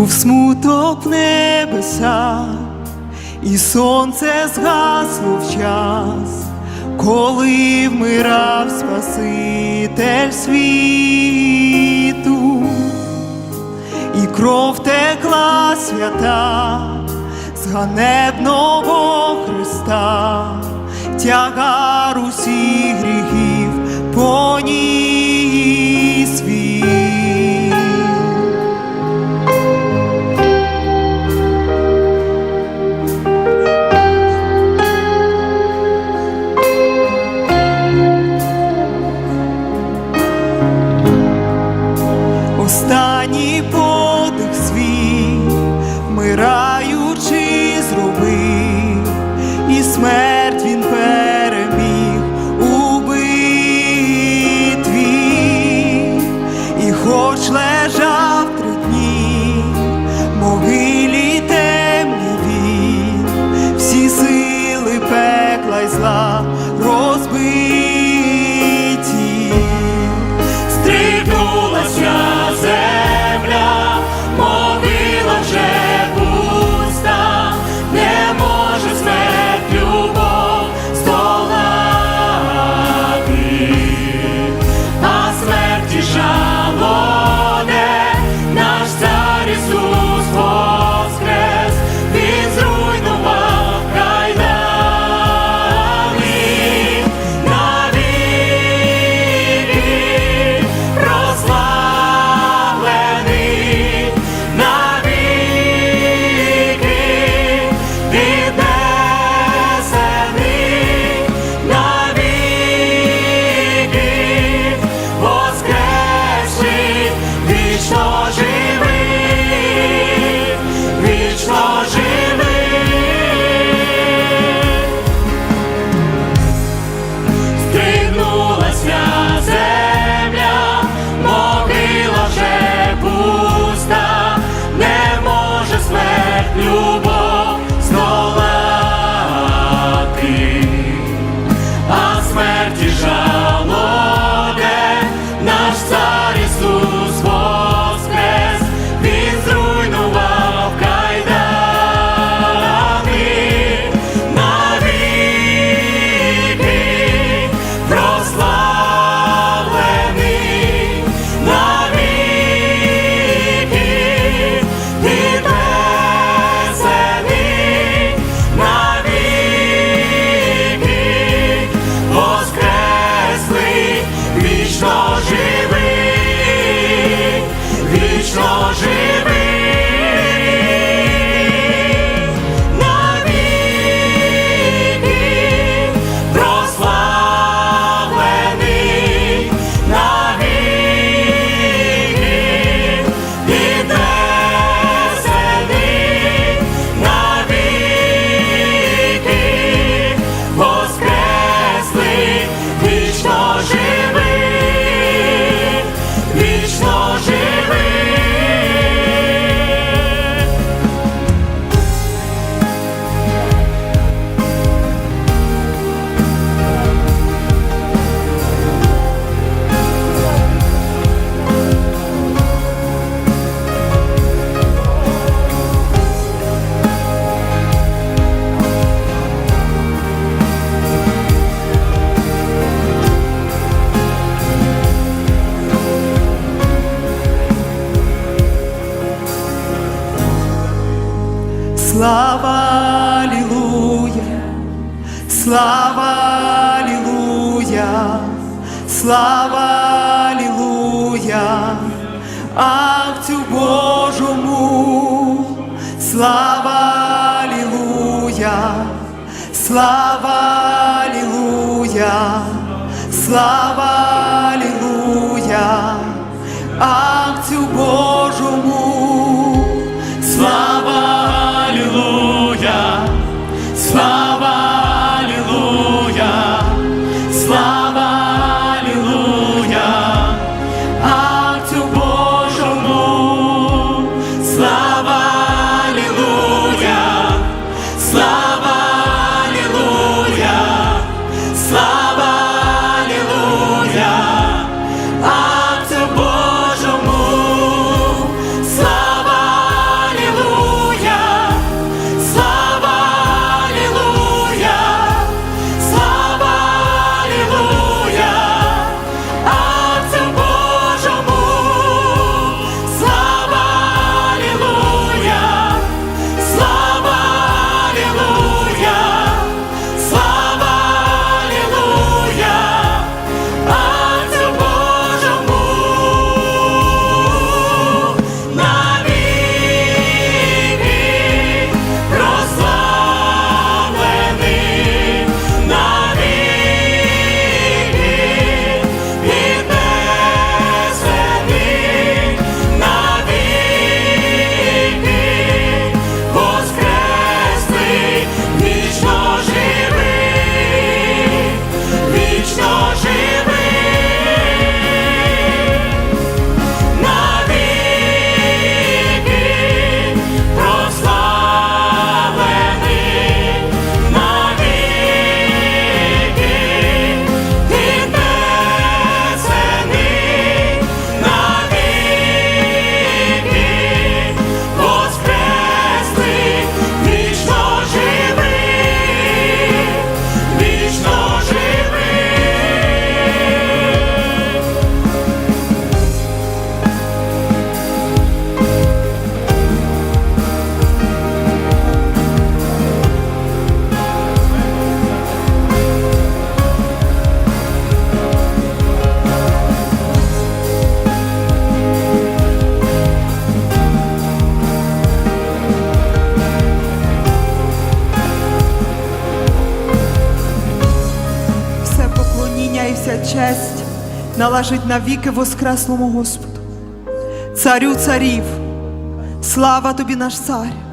був смуток небеса і сонце згасло в час, коли вмирав Спаситель світу, і кров текла свята з ганебного Христа, тягар усіх гріхів поні. останній. Слава Аллилуйя, слава Аллилуйя, слава Аллилуйя, актю Божьему. слава Аллилуйя, слава Аллилуйя, слава Аллилуйя, актю Божьему. Честь належить навіки воскреслому Господу, царю царів, слава тобі наш цар.